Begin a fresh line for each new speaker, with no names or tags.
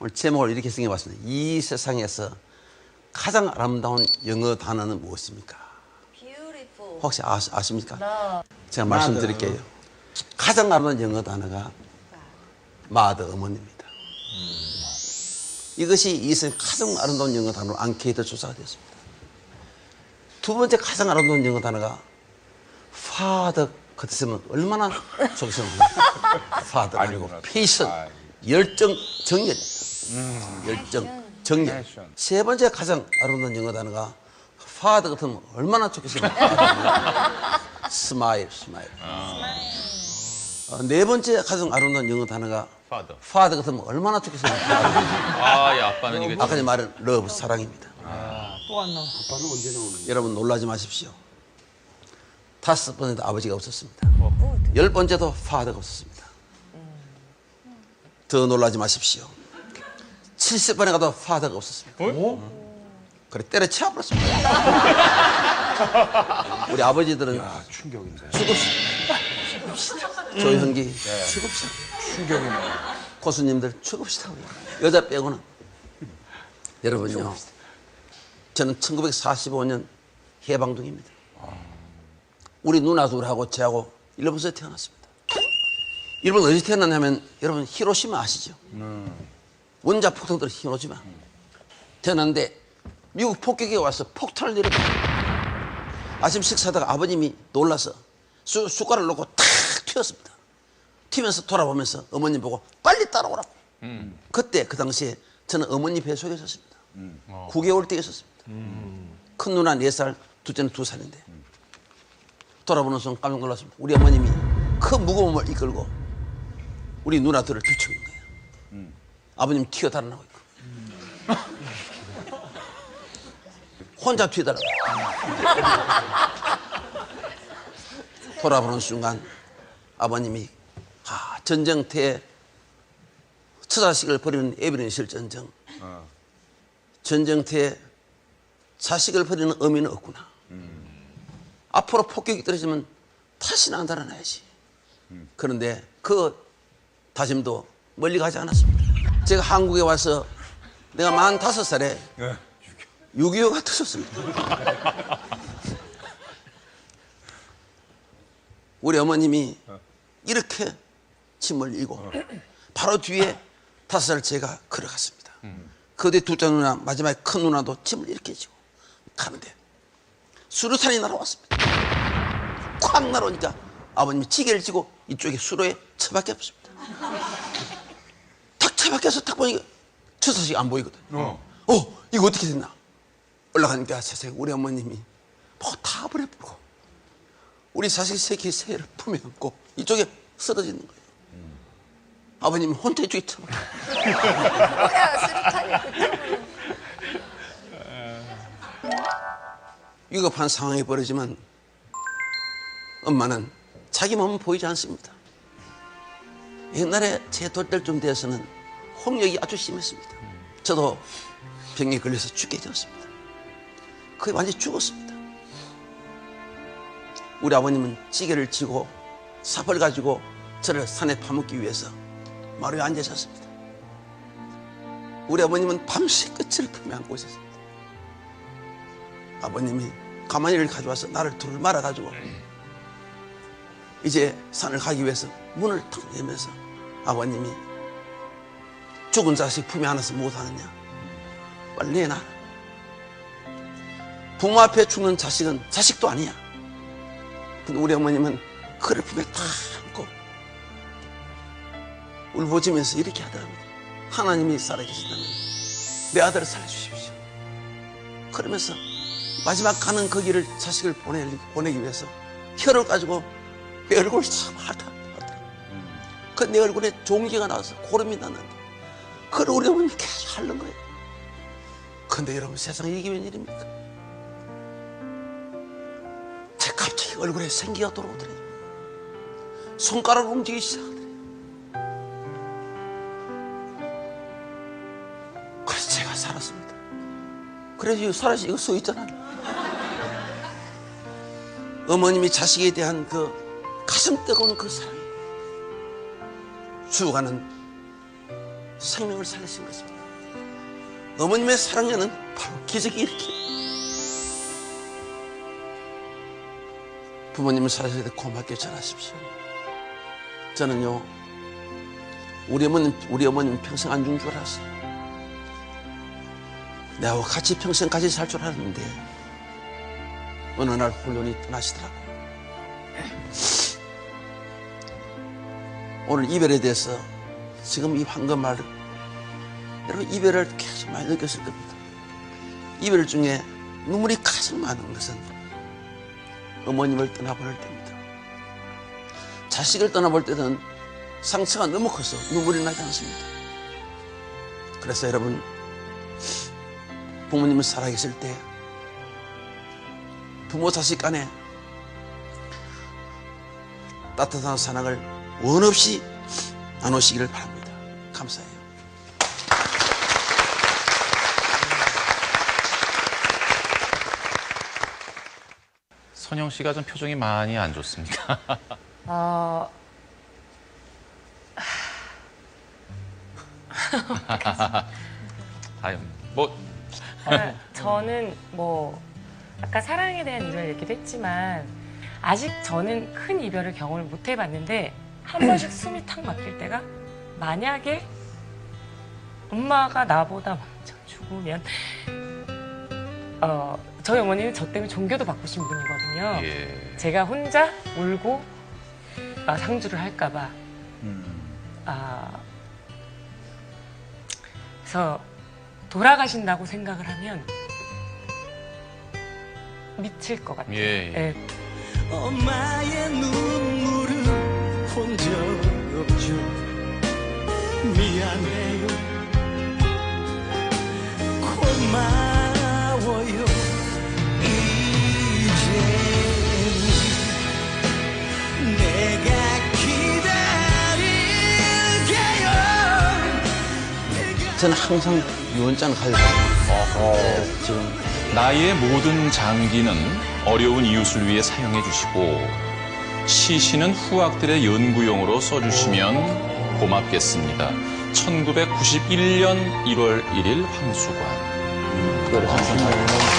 오늘 제목을 이렇게 생겨봤습니다. 이 세상에서 가장 아름다운 영어 단어는 무엇입니까?
Beautiful.
혹시 아, 아십니까?
나
제가 말씀드릴게요. 가장 아름다운 영어 단어가 마더 어머니입니다. 이것이 이 세상 가장 아름다운 영어 단어로 앙케이트 조사가 되었습니다. 두 번째 가장 아름다운 영어 단어가 father 같으면 얼마나 좋겠습니까? father 아니고 patient
아.
열정 정열입니다. 열정 정열.
Passion.
세 번째 가장 아름다운 영어 단어가 father 같으면 얼마나 좋겠습니까? 스마일, 스마일. 어, 네 번째 가장 아름다운 영어 단어가
Father.
father 같으면 얼마나 좋겠습니까?
아, 야, 아빠는 이거
아까 전에 말한 러브, 사랑입니다.
또 안 나와. 아빠는 언제 나오는
여러분 놀라지 마십시오. 다섯 번째도 아버지가 없었습니다. 열 번째도 파더가 없었습니다. 더 놀라지 마십시오. 70번에 가도 파더가 없었습니다. 그래 때려쳐 버렸습니다. 우리 아버지들은
아, 충격인데.
죽읍시다. 조현기 죽읍시다.
충격이네.
고수님들 죽읍시다. 여자 빼고는. 여러분요. 저는 1945년 해방동입니다. 우리 누나 둘하고 저하고 일본에서 태어났습니다. 일본 어디 태어났냐면 여러분 히로시마 아시죠? 원자 폭탄들 히로시마. 태어났는데 미국 폭격이 와서 폭탄을 내려버려. 아침 식사하다가 아버님이 놀라서 수, 숟가락을 놓고 탁 튀었습니다. 튀면서 돌아보면서 어머님 보고 빨리 따라오라고. 그때 그 당시에 저는 어머니 뱃속에 있었습니다. 9개월 때 있었습니다. 큰 누나 4살, 둘째는 2살인데. 돌아보는 순간 깜짝 놀랐습니다. 우리 어머님이 큰 무거움을 이끌고 우리 누나들을 들쳐온 거예요. 아버님 튀어 달아나고 있고. 혼자 튀어 달아나고 돌아보는 순간 아버님이 아, 전쟁터에 처자식을 버리는 에비린 실전쟁 전쟁터에 자식을 버리는 의미는 없구나. 앞으로 폭격이 떨어지면 다시는 안 달아나야지. 그런데 그 다짐도 멀리 가지 않았습니다. 제가 한국에 와서 내가 만 다섯 살에 6.25가 터졌습니다. 우리 어머님이 이렇게 짐을 이고 바로 뒤에 다섯 살 제가 걸어갔습니다. 그 뒤에 둘째 누나 마지막에 큰 누나도 짐을 이렇게 지고 가는데 수류탄이 날아왔습니다. 콱 날아오니까 아버님이 지게를 지고 이쪽에 수로에 처박혀 없습니다. 탁 처박혀서 탁 보니까 처사식이 안 보이거든. 어. 이거 어떻게 됐나? 올라가니까 세상에 우리 어머님이 뭐다 버려버리고 우리 자식 새끼 새를 품에 안고 이쪽에 쓰러지는 거예요. 아버님 혼자 이쪽에 처박혀. 위급한 상황이 벌어지면 엄마는 자기 몸은 보이지 않습니다. 옛날에 제 돌 때쯤 되어서는 홍역이 아주 심했습니다. 저도 병에 걸려서 죽게 되었습니다. 거의 완전히 죽었습니다. 우리 아버님은 찌개를 지고 삽을 가지고 저를 산에 파묻기 위해서 마루에 앉아 있었습니다. 우리 아버님은 밤새 끝을 품에 안고 있었습니다. 아버님이 가마니를 가져와서 나를 둘을 말아가지고 이제 산을 가기 위해서 문을 탁 열면서 아버님이 죽은 자식 품에 안아서 못하느냐? 빨리 내놔. 부모 앞에 죽는 자식은 자식도 아니야. 근데 우리 어머님은 그를 품에 탁 안고 울부짖으면서 이렇게 하더랍니다. 하나님이 살아계신다면 내 아들을 살려주십시오. 그러면서 마지막 가는 그 길을 자식을 보내, 보내기 위해서 혀를 가지고 내 얼굴을 참 하다. 그내 얼굴에 종기가 나서 고름이 났는데 어머님이 계속 하는 거예요. 근데 여러분 세상에 이게 웬일입니까? 제 갑자기 얼굴에 생기가 돌아오더래요. 손가락을 움직이기 시작하더래요. 그래서 제가 살았습니다. 그래서 이거 살아서 이거 써 있잖아요. 어머님이 자식에 대한 그 가슴 뜨거운 그 사랑이 죽어가는 생명을 살리신 것입니다. 어머님의 사랑에는 바로 기적이 이렇게 부모님을 때 고맙게 전하십시오. 저는요, 우리 어머님, 우리 어머님 평생 안 죽은 줄 알았어요. 내하고 같이 평생 같이 살 줄 알았는데, 어느 날 홀론이 떠나시더라고요. 오늘 이별에 대해서 지금 이 황금 말을 여러분 이별을 계속 많이 느꼈을 겁니다. 이별 중에 눈물이 가장 많은 것은 어머님을 떠나보낼 때입니다. 자식을 떠나볼 때는 상처가 너무 커서 눈물이 나지 않습니다. 그래서 여러분 부모님을 살아계실 때 부모 자식 간에 따뜻한 사랑을 원 없이 나누시기를 바랍니다. 감사해요.
선영 씨가 좀 표정이 많이 안 좋습니다.
어,
아유, 뭐
아, 저는 뭐 아까 사랑에 대한 이별 얘기도 했지만 아직 저는 큰 이별을 경험을 못 해봤는데 한 번씩 숨이 탁 막힐 때가 만약에 엄마가 나보다 먼저 죽으면 어, 저희 어머니는 저 때문에 종교도 바꾸신 분이거든요.
예.
제가 혼자 울고 아, 상주를 할까봐. 아, 그래서 돌아가신다고 생각을 하면 미칠 것 같아요.
예, 예.
예,
엄마의 눈물은 본적 없죠 미안해요. 고마워요. 이제는 내가 기다릴게요.
저는 항상 유언장 가지고 네, 지금
나의 모든 장기는 어려운 이웃을 위해 사용해 주시고 시신은 후학들의 연구용으로 써주시면 고맙겠습니다. 1991년 1월 1일 황수관.
그걸 항상